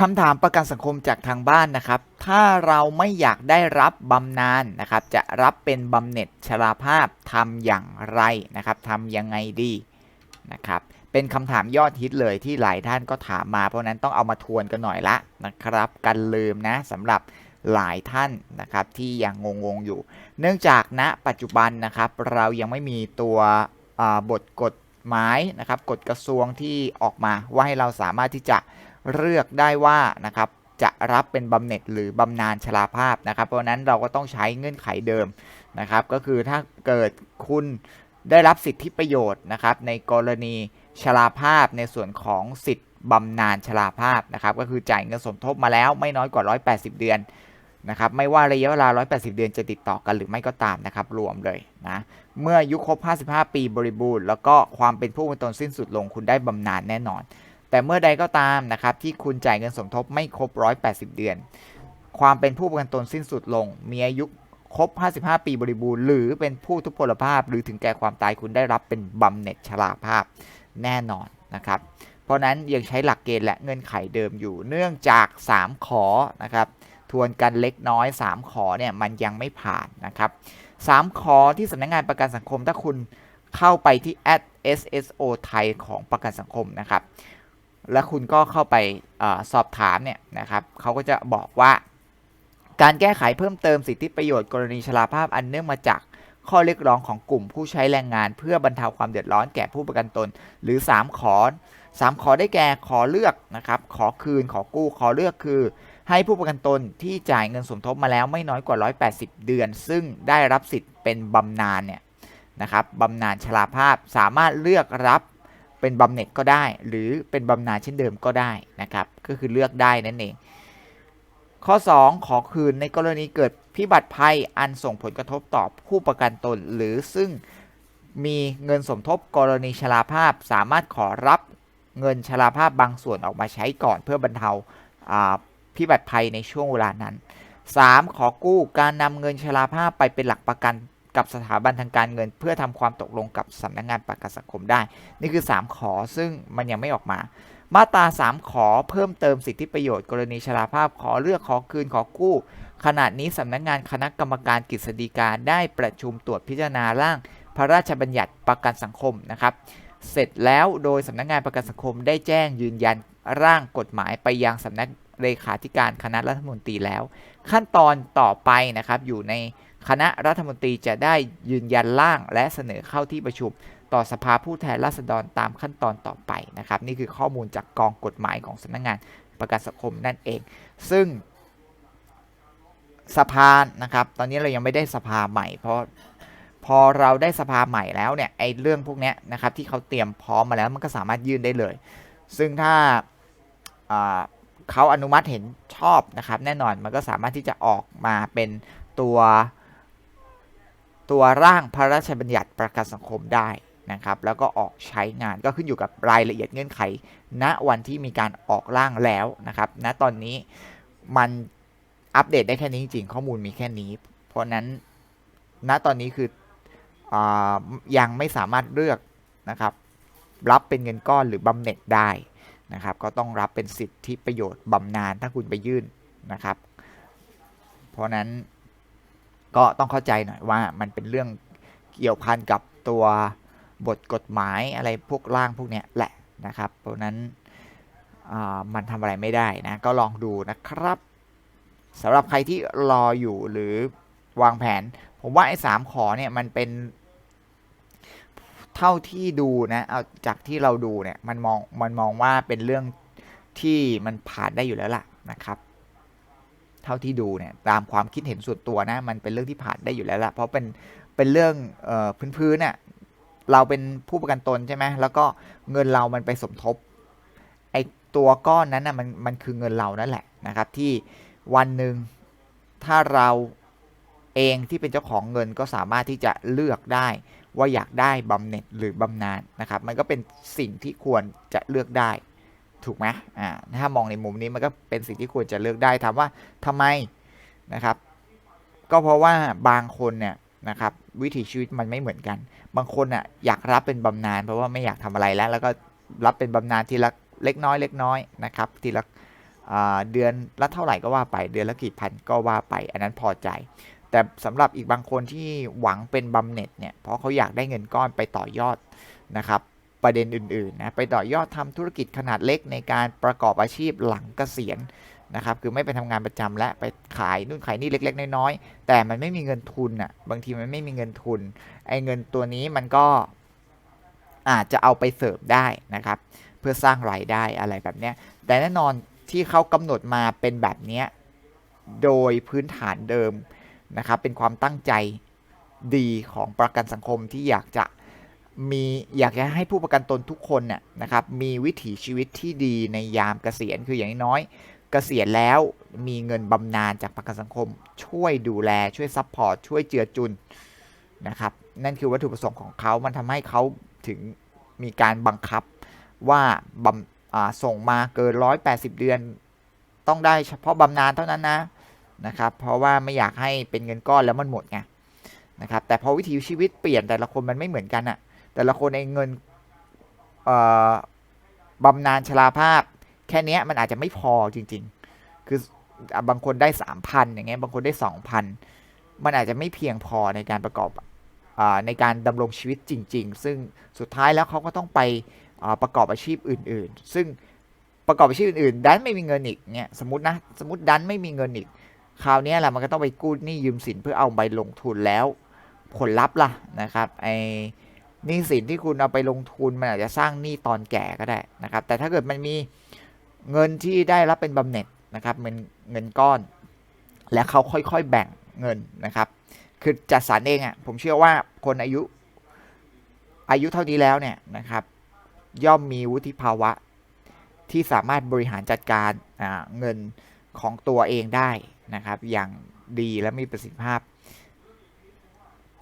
คำถามประกันสังคมจากทางบ้านนะครับ ถ้าเราไม่อยากได้รับบำนาญนะครับ จะรับเป็นบำเหน็จชราภาพทำอย่างไรนะครับทำยังไงดีนะครับ เป็นคำถามยอดฮิตเลยที่หลายท่านก็ถามมา เพราะนั้นต้องเอามาทวนกันหน่อยละนะครับ กันลืมนะสำหรับหลายท่านนะครับที่ยังงงๆอยู่ เนื่องจากณปัจจุบันนะครับเรายังไม่มีตัวบทกฎหมายนะครับกฎกระทรวงที่ออกมาว่าให้เราสามารถที่จะ เลือกได้ว่านะครับจะรับเป็นบำเหน็จหรือบำนาญชราภาพนะครับ เพราะนั้นเราก็ต้องใช้เงื่อนไขเดิมนะครับ ก็คือถ้าเกิดคุณได้รับสิทธิประโยชน์นะครับ ในกรณีชราภาพในส่วนของสิทธิบำนาญชราภาพนะครับ ก็คือจ่ายเงินสมทบมาแล้วไม่น้อยกว่า 180 เดือนนะครับไม่ว่าระยะเวลา 180 เดือนจะติดต่อกันหรือไม่ก็ตามนะครับ รวมเลยนะเมื่ออายุครบ 55 ปีบริบูรณ์ แล้วก็ความเป็นผู้เป็นตนสิ้นสุดลงคุณได้บำนาญแน่นอน แต่เมื่อใดก็ตามนะครับที่คุณจ่ายเงินสมทบไม่ครบ 180 เดือน ความเป็นผู้ประกันตนสิ้นสุดลง มีอายุครบ 55 ปีบริบูรณ์ หรือเป็นผู้ทุพพลภาพ หรือถึงแก่ความตายคุณได้รับเป็นบำเหน็จชราภาพแน่นอนนะครับ เพราะนั้นยังใช้หลักเกณฑ์และเงื่อนไขเดิมอยู่ เนื่องจาก 3 ขอนะครับทวนกันเล็กน้อย 3 ขอเนี่ยมันยังไม่ผ่านนะครับ3ขอที่สำนักงานประกันสังคมถ้าคุณเข้าไปที่ @sso ไทยของประกันสังคมนะครับ แล้วคุณก็เข้าไปอสอบถามเนี่ยนะครับเขาก็จะบอกว่า การแก้ไขเพิ่มเติมสิทธิประโยชน์กรณีชราภาพอันเนื่องมาจากข้อเรียกร้องของกลุ่มผู้ใช้แรงงาน เพื่อบรรเทาความเดือดร้อนแก่ผู้ประกันตน หรือ 3 ขอ 3 ขอได้แก่ขอเลือกนะครับขอคืนขอกู้ขอเลือกคือ ให้ผู้ประกันตนที่จ่ายเงินสมทบมาแล้วไม่น้อยกว่า 180 เดือน ซึ่งได้รับสิทธิ์เป็นบำนาญเนี่ยนะครับบำนาญชราภาพสามารถเลือกรับ เป็นบำเหน็จก็ได้ หรือเป็นบำนาญเช่นเดิมก็ได้นะครับ ก็คือเลือกได้นั่นเอง ข้อ 2 ขอคืนในกรณีเกิดพิบัติภัยอันส่งผลกระทบต่อผู้ประกันตน หรือซึ่งมีเงินสมทบกรณีชราภาพ สามารถขอรับเงินชราภาพบางส่วนออกมาใช้ก่อนเพื่อบรรเทาอ่าพิบัติภัยในช่วงเวลานั้น 3. ขอกู้การนำเงินชราภาพไปเป็นหลักประกัน กับสถาบันทางการเงิน เพื่อทำความตกลงกับสำนักงงานประกันสังคมได้ นี่คือ 3 ขอซึ่งมันยังไม่ออกมา มาตรา 3 ขอเพิ่มเติมสิทธิประโยชน์ กรณีชราภาพขอเลือกขอคืนขอกู้ ขณะนี้สำนักงานคณะกรรมการกฤษฎีกาได้ประชุมตรวจพิจารณาร่าง พระราชบัญญัติประกันสังคมนะครับเสร็จแล้วโดยสำนักงานประกันสังคมได้แจ้งยืนยันร่างกฎหมายไปยังสำนักเลขาธิการคณะรัฐมนตรีแล้ว ขั้นตอนต่อไปนะครับอยู่ใน คณะรัฐมนตรีจะได้ยืนยันร่างและเสนอเข้าที่ประชุมต่อสภาผู้แทนราษฎรตามขั้นตอนต่อไปนะครับ นี่คือข้อมูลจากกองกฎหมายของสำนักงานประกันสังคมนั่นเอง ซึ่งสภานะครับ ตอนนี้เรายังไม่ได้สภาใหม่ เพราะพอเราได้สภาใหม่แล้วเนี่ยไอ้เรื่องพวกนี้นะครับที่เขาเตรียมพร้อมมาแล้วมันก็สามารถยื่นได้เลย ซึ่งถ้าเขาอนุมัติเห็นชอบนะครับ แน่นอนมันก็สามารถที่จะออกมาเป็นตัว ตัวร่างพระราชบัญญัติประกันสังคมได้นะครับแล้วก็ออกใช้งานก็ขึ้นอยู่กับรายละเอียดเงื่อนไข ณวันที่มีการออกร่างแล้วนะครับณตอนนี้มันอัปเดตได้แค่นี้จริงข้อมูลมีแค่นี้ เพราะนั้นณตอนนี้คืออยังไม่สามารถเลือกนะครับรับเป็นเงินก้อนหรือบำเหน็จได้นะครับก็ต้องรับเป็นสิทธิประโยชน์บำนาญถ้าคุณไปยื่นนะครับ เพราะนั้น ก็ต้องเข้าใจหน่อยว่ามันเป็นเรื่องเกี่ยวพันกับตัวบทกฎหมายอะไรพวกร่างพวกเนี้ยแหละนะครับ เพราะนั้นมันทำอะไรไม่ได้นะ ก็ลองดูนะครับสำหรับใครที่รออยู่หรือวางแผน ผมว่าไอ้สามขอเนี่ยมันเป็น เท่าที่ดูนะเอาจากที่เราดูเนี่ยมันมองมันมองว่าเป็นเรื่องที่มันผ่านได้อยู่แล้วล่ะนะครับ เท่าที่ดูเนี่ยตามความคิดเห็นส่วนตัวนะ มันเป็นเรื่องที่ผ่านได้อยู่แล้วละเพราะเป็นเป็นเรื่องออพื้นๆเนี่ยเราเป็นผู้ประกันตนใช่ไหมแล้วก็เงินเรามันไปสมทบไอตัวก้อนนั้นนะมันมันคือเงินเรานั่นแหละนะครับ ที่วันหนึ่งถ้าเราเองที่เป็นเจ้าของเงินก็สามารถที่จะเลือกได้ว่าอยากได้บำเหน็จหรือบำนาญนะครับ มันก็เป็นสิ่งที่ควรจะเลือกได้ ถูกไหมอ่าถ้ามองในมุมนี้มันก็เป็นสิ่งที่ควรจะเลือกได้ถามว่าทำไมนะครับ ก็เพราะว่าบางคนเนี่ยนะครับ วิถีชีวิตมันไม่เหมือนกัน บางคนอะอยากรับเป็นบำนาญเพราะว่าไม่อยากทำอะไรแล้ว แล้วก็รับเป็นบำนาญทีละเล็กน้อยเล็กน้อยนะครับทีละเดือนละเท่าไหร่ก็ว่าไป เดือนละกี่พันก็ว่าไป อันนั้นพอใจ แต่สำหรับอีกบางคนที่หวังเป็นบำเหน็จเนี่ยเพราะเขาอยากได้เงินก้อนไปต่อยอดนะครับ ประเด็นอื่นๆนะไปต่อยอดทำธุรกิจขนาดเล็กในการประกอบอาชีพหลังเกษียณนะครับคือไม่ไปทำงานประจำและไปขายนู่นขายนี่เล็ก ๆ น้อยๆแต่มันไม่มีเงินทุนอะบางทีมันไม่มีเงินทุนไอ้เงินตัวนี้มันก็อาจจะเอาไปเสิร์ฟได้นะครับ เพื่อสร้างรายได้อะไรแบบเนี้ยแต่แน่นอนที่เขากำหนดมาเป็นแบบเนี้ยโดยพื้นฐานเดิมนะครับเป็นความตั้งใจดีของประกันสังคมที่อยากจะ มีอยากจะให้ผู้ประกันตนทุกคนน่ะนะครับมีวิถีชีวิตที่ดีในยามเกษียณคืออย่างน้อยเกษียณแล้วมีเงินบำนาญจากประกันสังคม ช่วยดูแลช่วยซัพพอร์ตช่วยเจือจุนนะครับนั่นคือวัตถุประสงค์ของเขา มันทำให้เขาถึงมีการบังคับว่าบำส่งมาเกิน 180 เดือน ต้องได้เฉพาะบำนาญเท่านั้นนะนะครับเพราะว่าไม่อยากให้เป็นเงินก้อนแล้วมันหมดไงนะครับแต่พอวิถีชีวิตเปลี่ยนแต่ละคนมันไม่เหมือนกันอะ แต่ละคนในเงินบำนาญชราภาพ แค่เนี้ยมันอาจจะไม่พอจริง ๆ คือบางคนได้3,000อย่างเงี้ยบางคนได้2,000มันอาจจะไม่เพียงพอในการประกอบอในการดำรงชีวิตจริง ๆ ซึ่งสุดท้ายแล้วเขาก็ต้องไปประกอบอาชีพอื่น ๆ ซึ่งประกอบอาชีพอื่นๆ ดันไม่มีเงินอีกเนี่ยสมมตินะสมมติดันไม่มีเงินอีก คราวเนี้ยแหละมันก็ต้องไปกู้หนี้ยืมสินเพื่อเอาไปลงทุนแล้ว ผลลัพธ์ล่ะนะครับไอ หนี้สินที่คุณเอาไปลงทุนมันอาจจะสร้างหนี้ตอนแก่ก็ได้นะครับ แต่ถ้าเกิดมันมีเงินที่ได้รับเป็นบำเหน็จนะครับเป็นเงินก้อน และเขาค่อยๆแบ่งเงินนะครับ คือจัดสรรเองอะ่ะผมเชื่อว่าคนอายุอายุเท่านี้แล้วเนี่ยนะครับ ย่อมมีวุฒิภาวะที่สามารถบริหารจัดการเงินของตัวเองได้นะครับ อย่างดีและมีประสิทธิภาพ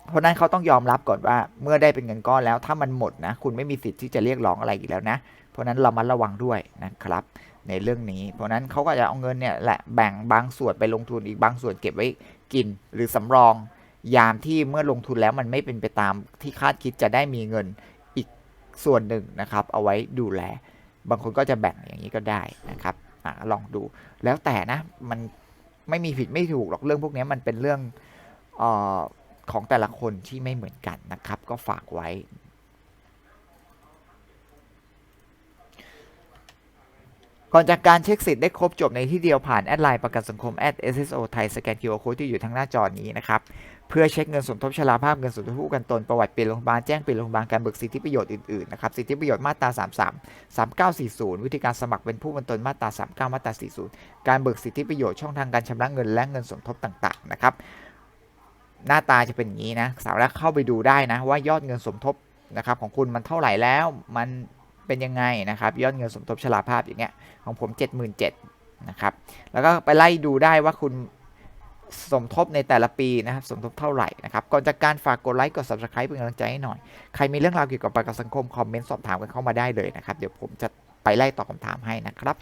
เพราะนั้นเขาต้องยอมรับก่อนว่าเมื่อได้เป็นเงินก้อนแล้วถ้ามันหมดนะ คุณไม่มีสิทธิ์ที่จะเรียกร้องอะไรอีกแล้วนะ เพราะนั้นเรามัดระวังด้วยนะครับ ในเรื่องนี้ เพราะนั้นเขาก็จะเอาเงินเนี่ยแหละแบ่งบางส่วนไปลงทุนอีกบางส่วนเก็บไว้กินหรือสำรอง ยามที่เมื่อลงทุนแล้วมันไม่เป็นไปตามที่คาดคิดจะได้มีเงินอีกส่วนหนึ่งนะครับ เอาไว้ดูแล บางคนก็จะแบ่งอย่างนี้ก็ได้นะครับอลองดู แล้วแต่นะมันไม่มีผิดไม่ถูกหรอกเรื่องพวกนี้มันเป็นเรื่องเออ ของแต่ละคนที่ไม่เหมือนกันนะครับ ก็ฝากไว้ ก่อนจากการเช็คสิทธิ์ได้ครบจบในที่เดียวผ่านแอดไลน์ประกันสังคม @sso ไทยสแกน QR Code ที่อยู่ทางหน้าจอนี้นะครับเพื่อเช็คเงินสมทบชราภาพเงินสมทบผู้กันตนประวัติเปลี่ยนโรงพยาบาลแจ้งเปลี่ยนโรงพยาบาลการเบิกสิทธิประโยชน์อื่นๆนะครับสิทธิประโยชน์มาตรา 33 3940 วิธีการสมัครเป็นผู้กันตนมาตรา 39 มาตรา 40 การเบิกสิทธิประโยชน์ช่องทางการชำระเงินและเงินสมทบต่างๆนะครับ หน้าตาจะเป็นอย่างนี้นะสามารถเข้าไปดูได้นะว่ายอดเงินสมทบนะครับของคุณมันเท่าไหร่แล้วมันเป็นยังไงนะครับ ยอดเงินสมทบชราภาพอย่างเงี้ยของผม 77,000นะครับแล้วก็ไปไล่ดูได้ว่าคุณสมทบในแต่ละปีนะครับสมทบเท่าไหร่นะครับก่อนจากการฝากกดไลค์กด subscribe เป็นกำลังใจให้หน่อย ใครมีเรื่องราวเกี่ยวกับประกันสังคม คอมเมนต์สอบถามกันเข้ามาได้เลยนะครับ เดี๋ยวผมจะไปไล่ตอบคำถามให้นะครับ